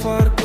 falar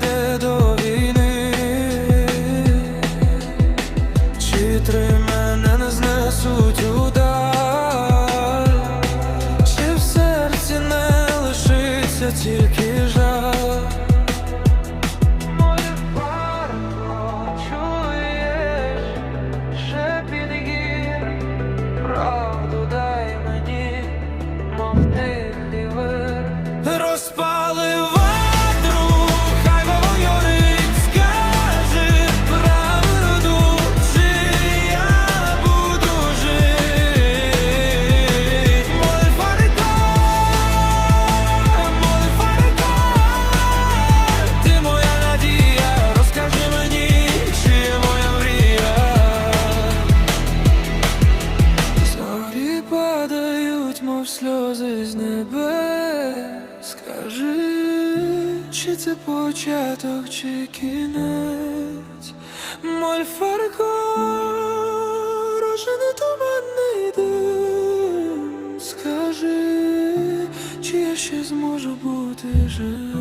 дійде до війни, чи три мене не знесуть удар, чи в серці не лишиться тільки жаль? сльози з небес. Скажи, чи це початок, чи кінець? Моль фарко, рожений туманний дим. Скажи, чи я ще зможу бути жив?